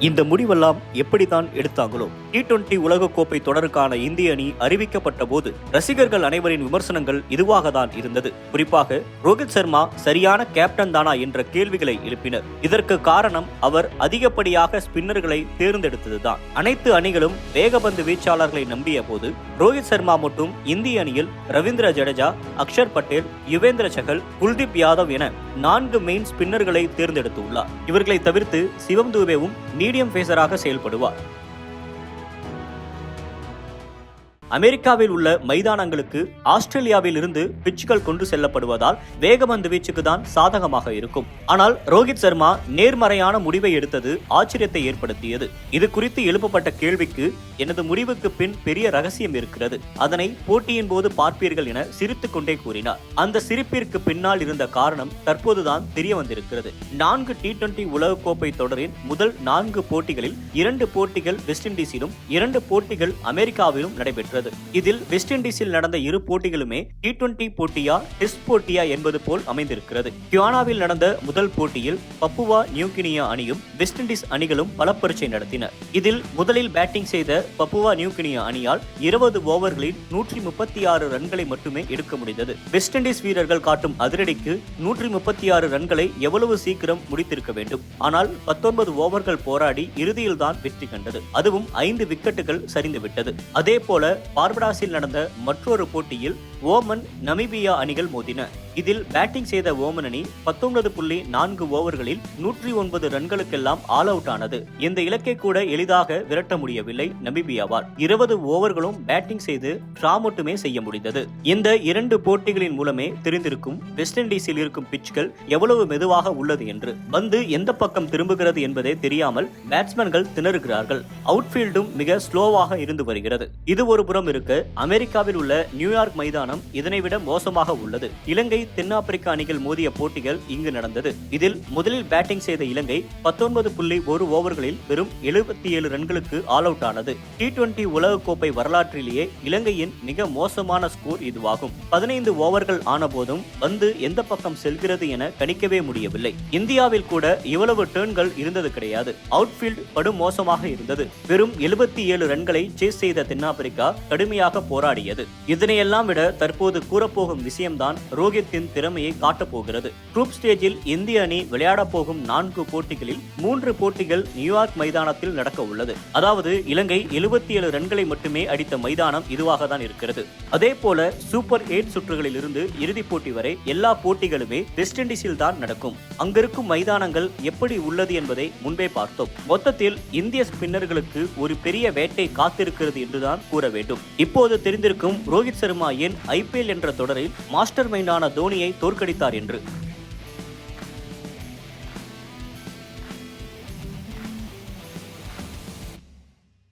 இந்த முடிவெல்லாம் எப்படித்தான் எடுத்தாங்களோ? D twenty உலகக்கோப்பை தொடருக்கான இந்திய அணி அறிவிக்கப்பட்ட போது ரசிகர்கள் அனைவரின் விமர்சனங்கள் இதுவாக தான் இருந்தது. குறிப்பாக ரோஹித் சர்மா சரியான கேப்டன் தானா என்ற கேள்விகளை எழுப்பினர். இதற்கு காரணம் அவர் அதிகப்படியாக ஸ்பின்னர்களை தேர்ந்தெடுத்ததுதான். அனைத்து அணிகளும் வேகபந்து வீச்சாளர்களை நம்பிய போது ரோஹித் சர்மா மட்டும் இந்திய அணியில் ரவீந்திர ஜடேஜா அக்ஷர் பட்டேல் யுவேந்திர சகல் குல்தீப் யாதவ் என நான்கு மெயின் ஸ்பின்னர்களை தேர்ந்தெடுத்துள்ளார் இவர்களை தவிர்த்து சிவம் தூபேவும் மீடியம் பேசராக செயல்படுவார். அமெரிக்காவில் உள்ள மைதானங்களுக்கு ஆஸ்திரேலியாவில் இருந்து பிச்சுகள் கொண்டு செல்லப்படுவதால் வேகபந்து வீச்சுக்கு தான் சாதகமாக இருக்கும். ஆனால் ரோஹித் சர்மா நேர்மறையான முடிவை எடுத்தது ஆச்சரியத்தை ஏற்படுத்தியது. இது குறித்து எழுப்பப்பட்ட கேள்விக்கு எனது முடிவுக்கு பின் பெரிய ரகசியம் இருக்கிறது. அதனை போட்டியின் போது பார்ப்பீர்கள் என சிரித்துக் கொண்டே கூறினார். அந்த சிரிப்பிற்கு பின்னால் இருந்த காரணம் தற்போதுதான் தெரிய வந்திருக்கிறது. நான்கு டி டுவெண்டி உலகக்கோப்பை தொடரின் முதல் நான்கு போட்டிகளில் இரண்டு போட்டிகள் வெஸ்ட் இண்டீஸிலும் இரண்டு போட்டிகள் அமெரிக்காவிலும் நடைபெற்றது. இதில் வெஸ்ட் இண்டீஸில் நடந்த இரு போட்டிகளுமே டி டுவெண்டி போட்டியா டெஸ்ட் போட்டியா என்பது போல் அமைந்திருக்கிறது. கியானாவில் நடந்த முதல் போட்டியில் பப்புவா நியூகினியா அணியும் வெஸ்ட் இண்டீஸ் அணிகளும் பலப்பரிச்சை நடத்தின. இதில் முதலில் பேட்டிங் செய்த பப்புவா நியூகினியா அணியால் இருபது ஓவர்களில் நூற்றி முப்பத்தி ஆறு ரன்களை மட்டுமே எடுக்க முடிந்தது. வெஸ்ட் இண்டீஸ் வீரர்கள் காட்டும் அதிரடிக்கு நூற்றி முப்பத்தி ஆறு ரன்களை எவ்வளவு சீக்கிரம் முடித்திருக்க வேண்டும். ஆனால் பத்தொன்பது ஓவர்கள் போராடி இறுதியில் தான் வெற்றி கண்டது. அதுவும் ஐந்து விக்கெட்டுகள் சரிந்துவிட்டது. அதே போல பார்படாஸில் நடந்த மற்றொரு போட்டியில் ஓமன் நமீபியா அணிகள் மோதின. இதில் பேட்டிங் செய்த ஓமன் அணி பத்தொன்பது புள்ளி நான்கு ஓவர்களில் நூற்றி ஒன்பது ரன்களுக்கெல்லாம் ஆல் அவுட் ஆனது. இந்த இலக்கை கூட எளிதாக விரட்ட முடியவில்லை நமீபியாவால். இருபது ஓவர்களும் பேட்டிங் செய்து டிரா மட்டுமே செய்ய முடிந்தது. இந்த இரண்டு போட்டிகளின் மூலமே தெரிந்திருக்கும் வெஸ்ட் இண்டீஸில் இருக்கும் பிட்ச்கள் எவ்வளவு மெதுவாக உள்ளது என்று. பந்து எந்த பக்கம் திரும்புகிறது என்பதே தெரியாமல் பேட்ஸ்மேன்கள் திணறுகிறார்கள். அவுட்ஃபீல்டும் மிக ஸ்லோவாக இருந்து வருகிறது. இது ஒரு புறம் இருக்க. அமெரிக்காவில் உள்ள நியூயார்க் மைதானம் இதனை விட மோசமாக உள்ளது. இலங்கை தென்னாப்பிரிக்கா அணிகள் மோதிய போட்டிகள் இங்கு நடந்தது. இதில் முதலில் பேட்டிங் செய்த இலங்கை பத்தொன்பது புள்ளி ஒரு ஓவர்களில் வெறும் எழுபத்தி ஏழு ரன்களுக்கு ஆல் அவுட் ஆனது. டி டுவெண்டி உலகக்கோப்பை வரலாற்றிலேயே இலங்கையின் மிக மோசமான ஸ்கோர் இதுவாகும். பதினைந்து ஓவர்கள் ஆன போதும் பந்து எந்த பக்கம் செல்கிறது என கணிக்கவே முடியவில்லை. இந்தியாவில் கூட இவ்வளவு டேர்ன்கள் இருந்தது கிடையாது. அவுட்ஃபீல்ட் படும் மோசமாக இருந்தது. வெறும் எழுபத்தி ஏழு ரன்களை சேஸ் செய்த தென்னாப்பிரிக்கா கடுமையாக போராடியது. இதனையெல்லாம் விட தற்போது கூறப்போகும் விஷயம்தான் ரோஹித்தின் திறமையை காட்டப்போகிறது குரூப் ஸ்டேஜில் இந்திய அணி விளையாடப் போகும் நான்கு போட்டிகளில் மூன்று போட்டிகள் நியூயார்க் மைதானத்தில் நடக்க உள்ளது. அதாவது இலங்கை எழுபத்தி ஏழு ரன்களை மட்டுமே அடித்த மைதானம் இதுவாக தான் இருக்கிறது. அதே போல சூப்பர் எயிட் சுற்றுகளில் இருந்து இறுதிப் போட்டி வரை எல்லா போட்டிகளுமே வெஸ்ட் இண்டீஸில் தான் நடக்கும். அங்கிருக்கும் மைதானங்கள் எப்படி உள்ளது என்பதை முன்பே பார்த்தோம். மொத்தத்தில் இந்திய ஸ்பின்னர்களுக்கு ஒரு பெரிய வேட்டை காத்திருக்கிறது என்றுதான் கூற வேண்டும். இப்போது தெரிந்திருக்கும் ரோஹித் சர்மா ஏன் ஐபிஎல் என்ற தொடரில் மாஸ்டர் மைண்டான தோனியை தோற்கடித்தார் என்று